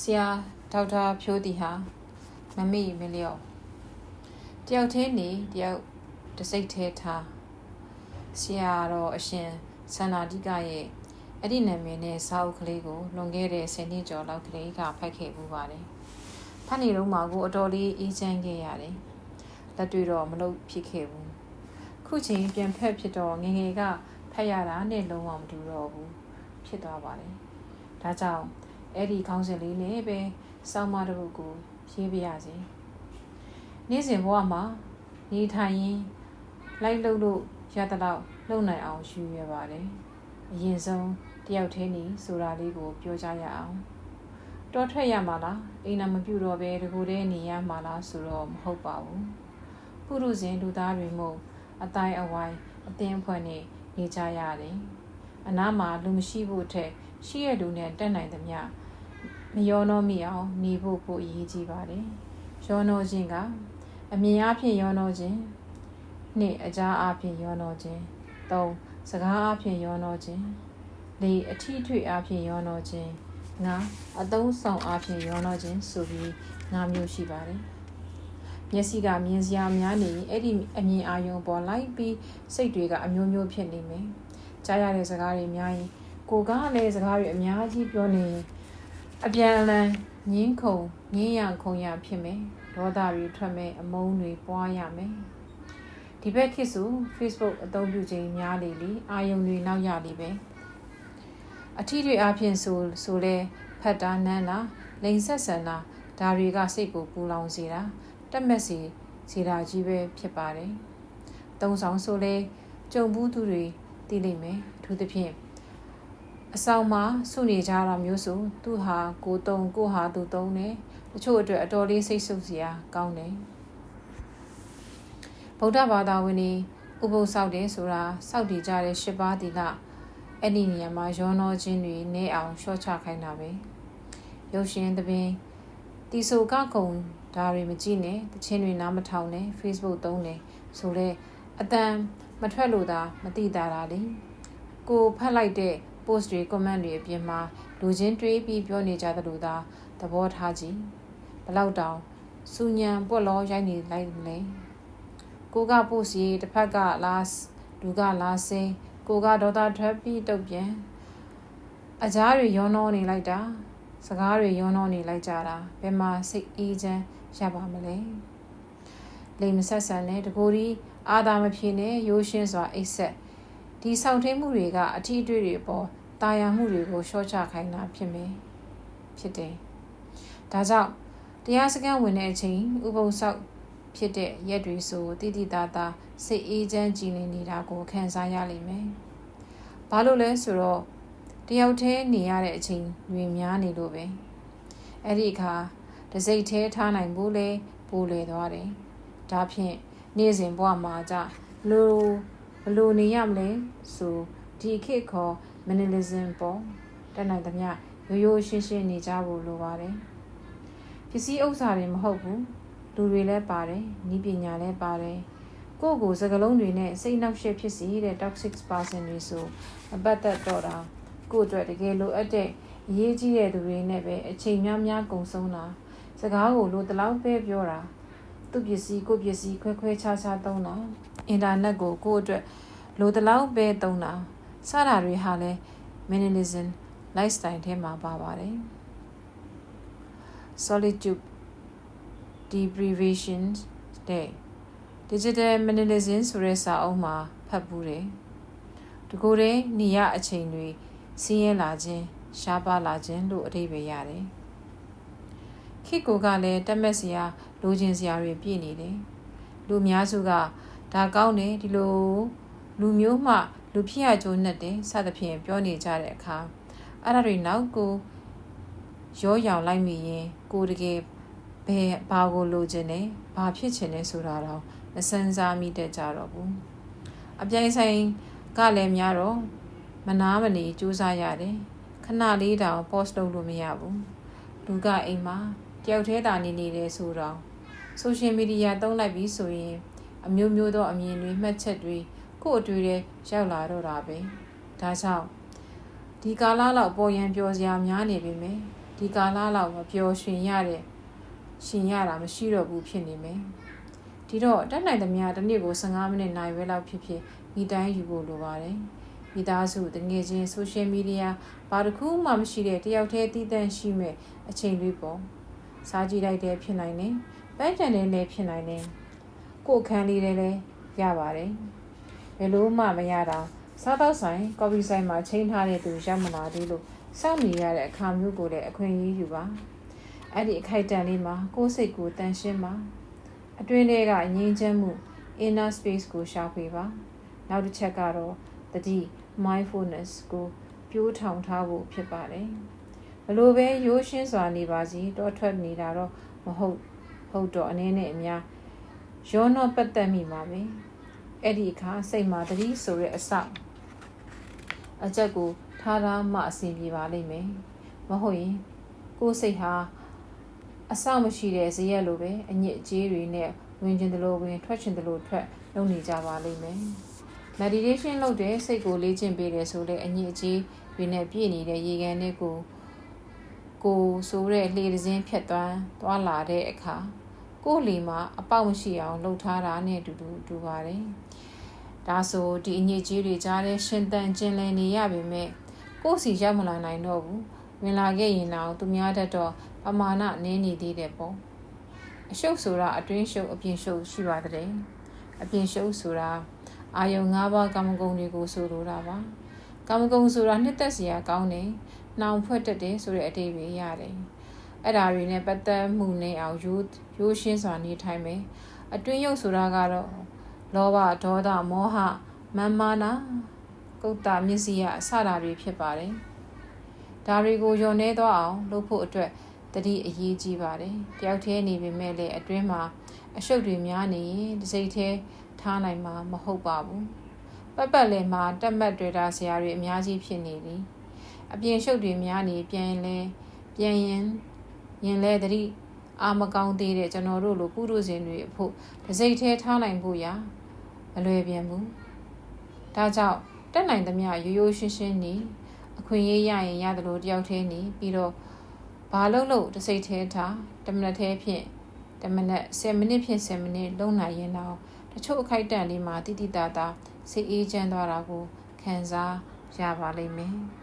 ဆရာဒေါက်တာဖြိုးတီဟာမမိမလျော့တယောက်သေးနေတယောက်တစိတ်သေးထားဆရာတော်အရှင်ဆန္ဒတိကရဲ့အဲ့ဒီနာမည်နဲ့စာအုပ်ကလေးကိုလွန်ခဲ့တဲ့10နှစ်ကျော်လောက်ကလေးကဖတ်ခဲ့ပူပါတယ်ဖတ်နေတော့မှကိုအတော်လေးအေးချမ်းခဲ့ရတယ်လက်တွေတော့မလုပ်ဖြစ်ခဲ့ဘူးခုချိန်ပြန်ဖက်ဖြစ်တော့ငယ်ငယ်ကဖတ်ရတာနဲ့လုံးဝမတူတော့ဘူးဖြစ်သွားပါတယ်ဒါကြောင့် အဲ့ဒီခေါင်းစဉ်လေးနဲ့ပဲစောင်းမတစ်ခုကိုရေးပြရစီနေ့စဉ်ဘဝမှာနေထိုင်ရင်လိုက်လို့လို့ရတဲ့တော့လုံနိုင်အောင်ယူရပါတယ်အရင်ဆုံးတယောက်သေးနေဆိုတာလေးကိုပြောကြရအောင်တောထွက်ရမှာလားအိမ်နာမပြုတ်တော့ပဲတကူတည်းနေရမှာလားဆိုတော့မဟုတ်ပါဘူးပုရုဇဉ်လူသားတွေမို့အတိုင်းအဝိုင်းအသင်းအဖွဲ့နဲ့နေကြရတယ်အနားမှာလူမရှိဖို့ထက် ရှိရလူနဲ့တက်နိုင်သမျှမယောနောမိအောင်နေဖို့ပိုအရေးကြီးပါတယ်။ယောနောခြင်းကအမြင်အဖြစ်ယောနောခြင်းနှစ်အကြားအဖြစ်ယောနောခြင်းသုံးစကားအဖြစ်ယောနောခြင်းလေးအထီးထွေအဖြစ်ယောနောခြင်းငါအသုံးဆောင်အဖြစ်ယောနောခြင်းဆိုပြီးငါမျိုးရှိပါတယ်။မျက်စိကမြင်စရာများနေရင်အဲ့ဒီအမြင်အာရုံပေါ်လိုက်ပြီးစိတ်တွေကအမျိုးမျိုးဖြစ်နေမယ်။ကြားရတဲ့စကားတွေများရင် ကိုကလည်းစကားတွေအများကြီးပြောနေရင်အပြန်အလှန်ငင်းခုန်ငင်းရခုန်ရဖြစ်မယ်ဒေါသတွေထွက်မယ်အမုန်းတွေပွားရမယ်ဒီဘက်ခေတ်ဆို Facebook အသုံးပြုခြင်းများလေလေအာယုံတွေနောက်ရလေပဲအထီးတွေအပြင်ဆိုဆိုလဲဖတ်တာနန်းလားလိန်ဆက်ဆန်လားဒါတွေကစိတ်ကိုပူလောင်စေတာတက်မက်စီစေတာကြီးပဲဖြစ်ပါတယ်သုံးဆောင်ဆိုလဲကြုံဘူးသူတွေသိလိမ့်မယ်အထူးသဖြင့် အဆောင်မှာစုနေကြတာမျိုးဆိုသူဟာကိုတုံကိုဟာသူတုံးတယ်တချို့အတွက်အတော်လေးစိတ်ဆုပ်စရာကောင်းတယ်ဗုဒ္ဓဘာသာဝင်တွေဥပုသ်ဆောက်တယ်ဆိုတာစောက်တည်ကြတဲ့ရှစ်ပါးသီလအဲ့ဒီနေရာမှာရောနှောခြင်းတွေနေအောင်ရှော့ချခိုင်းတာပဲရုပ်ရှင်သဘင်တီဆိုကကုံဒါတွေမကြည့်နဲ့တခြင်းတွေနားမထောင်နဲ့ Facebook သုံးတယ်ဆိုတော့အတန်မထွက်လို့သာမတိတာတာလေကိုဖတ်လိုက်တဲ့ post တွေ comment တွေအပြင်မှာလူချင်းတွေးပြီးပြောနေကြသလိုသာသဘောထားကြည့်ဘလောက်တောင်စူညံပွက်လောရိုက်နေလိုက်လဲကိုက post ရေးတစ်ဖက်ကလာလူကလာစင်းကိုကဒေါသထွက်ပြီးတုတ်ပြန်အကြားတွေရောနှောနေလိုက်တာ စကားတွေရောနှောနေလိုက်ကြတာဘယ်မှာစိတ်အေးချမ်းရပါမလဲလိမ်မဆက်ဆန်နဲ့တကိုယ်ဒီအာသာမဖြေနဲ့ရိုးရှင်းစွာအိတ်ဆက် ဒီဆောင်ထိန်မှုတွေကအထီးတွေတွေပေါ်တာယာမှုတွေကိုရှော့ချခိုင်းတာဖြစ်မယ်ဖြစ်တယ်။ဒါကြောင့်တရားစခန်းဝင်တဲ့အချိန်ဥပုံဆောက်ဖြစ်တဲ့ရက်တွေဆိုတိတိတသားစိတ်အေးချမ်းကြည်လင်နေတာကိုခံစားရလိမ့်မယ်။ဘာလို့လဲဆိုတော့တယောက်တည်းနေရတဲ့အချိန်တွေများနေလို့ပဲ။အဲ့ဒီအခါတစိတ်သေးထားနိုင်ဖို့လဲပိုလေသွားတယ်။ဒါဖြင့်နေ့စဉ်ဘဝမှာကြလိုဘ လို့နေရမလဲဆိုဒီခေတ်ခေါ် minimalism ပေါ့တက်နိုင်သမျှရိုးရိုးရှင်းရှင်းနေကြဖို့လိုပါတယ်ပစ္စည်းဥစ္စာတွေမဟုတ်ဘူးလူတွေလည်းပါတယ်ဤပညာလည်းပါတယ်ကိုယ့်ကိုစကလုံးတွေနဲ့စိတ်နှောက်ယှက်ဖြစ်စေတဲ့ toxic person တွေဆိုအပတ်သက်တော့တာကိုယ့်အတွက်တကယ်လိုအပ်တဲ့အရေးကြီးတဲ့သူတွေနဲ့ပဲအချိန်များများကုန်ဆုံးတာစကားကိုလိုတလောက်ပဲပြောတာသူ့ပစ္စည်းကိုပစ္စည်းခွဲခွဲခြားခြားသုံးတာ အင်တာနက်ကိုကိုယ့်အတွက်လိုတလောက်ပဲသုံးတာစတာတွေဟာလည်း minimalism lifestyle ထဲမှာပါပါတယ် solitude deprivation တဲ့ digital minimalism ဆိုတဲ့စာအုပ်မှာဖတ်ဘူးတယ်တကူတဲ့နေရအချိန်တွေစီးရဲလာခြင်းရှားပါလာခြင်းလို့အဓိပ္ပာယ်ရတယ်ခေတ်ကိုကလည်းတက်မက်စရာလိုချင်စရာတွေပြည့်နေတယ်လူအများစုက ဒါကောင်းတယ်ဒီလိုလူမျိုးမှလူဖြစ်ရကြိုးနဲ့တယ်စသဖြင့်ပြောနေကြတဲ့အခါအဲ့ဒါတွေနောက်ကိုရောရောင်လိုက်မိရင်ကိုတကယ်ဘယ်ဘာကိုလိုချင်လဲဘာဖြစ်ချင်လဲဆိုတာတော့မစမ်းစားမိတတ်ကြတော့ဘူးအပြိုင်ဆိုင်ကလည်းများတော့မနာမနေစူးစမ်းရတယ်ခဏလေးတောင် post လုပ်လို့မရဘူးလူကအိမ်မှာတယောက်တည်းသာနေနေတယ်ဆိုတော့ social media သုံးလိုက်ပြီးဆိုရင် အမျိုးမျိုးသောအမြင်တွေမှတ်ချက်တွေကို့အတွေ့တဲ့ရောက်လာတော့တာပဲဒါကြောင့်ဒီကာလလောက်ပေါ်ရန်ပြောစရာများနေပြီမယ်တဒီကာလလောက်မပျော်ရွှင်ရတဲ့ရှင်ရတာမရှိတော့ဘူးဖြစ်နေမယ်ဒီတော့တက်နိုင်သမျှတစ်နေ့ကို15မိနစ်နိုင်ပဲလောက်ဖြစ်ဖြစ်မိတိုင်းယူဖို့လိုပါတယ်မိသားစုတငယ်ချင်းဆိုရှယ်မီဒီယာဘာတစ်ခုမှမရှိတဲ့တယောက်တည်းတည်တံ့ရှိမဲ့အချိန်လေးပေါ့စားကြည့်လိုက်တဲ့ဖြစ်နိုင်တယ်ပန်းချန်တဲ့လည်းဖြစ်နိုင်တယ် ကိုယ်ခန်းလေးလည်းရပါတယ်ဘယ်လို့မှမရတာစားတော့ဆိုင်ကော်ဖီဆိုင်မှာချိန်ထားတဲ့သူရောက်မလာသေးလို့စောင့်နေရတဲ့အခါမျိုးကိုလည်းအခွင့်အရေးယူပါအဲ့ဒီအခိုက်အတန့်လေးမှာကိုယ်စိတ်ကိုတန်ရှင်းပါအတွင်းထဲကငြိမ်းချမ်းမှု inner space ကိုရှာဖွေပါနောက်တစ်ချက်ကတော့တတိ mindfulness ကိုပြိုးထောင်ထားဖို့ဖြစ်ပါတယ်ဘလို့ပဲရိုးရှင်းစွာနေပါစီတောထွက်နေတာတော့မဟုတ်ဟုတ်တော့အနေနဲ့အများ ရောနောပတ်သက်မိမှာပဲအဲ့ဒီအခါစိတ်မှာတတိဆိုတဲ့အစအချက်ကိုထားထားမှအဆင်ပြေပါလိမ့်မယ်မဟုတ်ရင်ကိုယ်စိတ်ဟာအဆောက်မရှိတဲ့ဇရက်လိုပဲအညစ်အကြေးတွေနဲ့ဝင်ကျင်တယ်လို့ဝင်ထွက်ချင်တယ်လို့ထွက်လုပ်နေကြပါလိမ့်မယ် meditation လုပ်တဲ့စိတ်ကိုလေ့ကျင့်ပေးတယ်ဆိုလေအညစ်အကြေးတွေနဲ့ပြည့်နေတဲ့ရေကန်နဲ့ကိုကိုဆိုတဲ့လှေတစ်စင်းဖြတ်သွားသွားလာတဲ့အခါ ကိုယ်လီမှာအပေါက်မရှိအောင်လှုပ်ထားတာနဲ့အတူတူတူပါတယ်ဒါဆိုဒီအညစ်အကြေးတွေကြားတဲ့ရှင်သန်ကျင်လည်နေရပေမဲ့ကိုယ်စီရောက်မလာနိုင်တော့ဘူးဝင်လာခဲ့ရင်တော့သူများတတ်တော့ပမာဏနည်းနေသေးတယ်ပေါ့အရှုပ်ဆိုတာအတွင်းရှုပ်အပြင်ရှုပ်ရှိပါတဲ့အပြင်ရှုပ်ဆိုတာအာယုံ၅ပါးကာမဂုဏ်တွေကိုဆိုလိုတာပါကာမဂုဏ်ဆိုတာနှစ်သက်စရာကောင်းတယ်နှောင်ဖွဲ့တတ်တယ်ဆိုတဲ့အတိတ်ပဲရတယ် အဲ့ဒါတွေနဲ့ပတ်သက်မှုနဲ့အောင်ရိုးရိုးရှင်းစွာနေထိုင်မယ်အတွင်းရုပ်ဆိုတာကတော့လောဘဒေါသမောဟမာမာနာကုတ္တမျက်စိရအစတာတွေဖြစ်ပါတယ်ဒါတွေကိုယုံနေတော့အောင်လုပ်ဖို့အတွက်တတိအရေးကြီးပါတယ်တယောက်တည်းနေပေမဲ့လည်းအတွင်းမှာအရှုပ်တွေများနေရင်ဒီစိတ်သေးထားနိုင်မှာမဟုတ်ပါဘူးပတ်ပတ်လည်မှာတက်မှတ်တွေ့တာဆရာတွေအများကြီးဖြစ်နေပြီအပြင်ရှုပ်တွေများနေပြန်လဲပြန်ရင် ရင်လဲတတိအာမကောင်းသေးတဲ့ကျွန်တော်တို့လိုပုရုဇဉ်တွေအဖို့ဒစိတ်သေးထားနိုင်ဖို့ရာမလွယ်ပြန်ဘူးဒါကြောင့်တက်နိုင်သမျှရိုးရိုးရှင်းရှင်းနေအခွင့်အရေးရရင်ရတယ်လို့တယောက်တည်းနေပြီးတော့ဘာလို့လို့တစိတ်သေးထားတမနက်သေးဖြင့်တမနက်10မိနစ်ဖြင့်10မိနစ်လုံနိုင်ရင်တော့တချို့အခိုက်အတန့်လေးမှာတိတိတသားစိတ်အေးချမ်းသွားတာကိုခံစားရပါလိမ့်မယ်။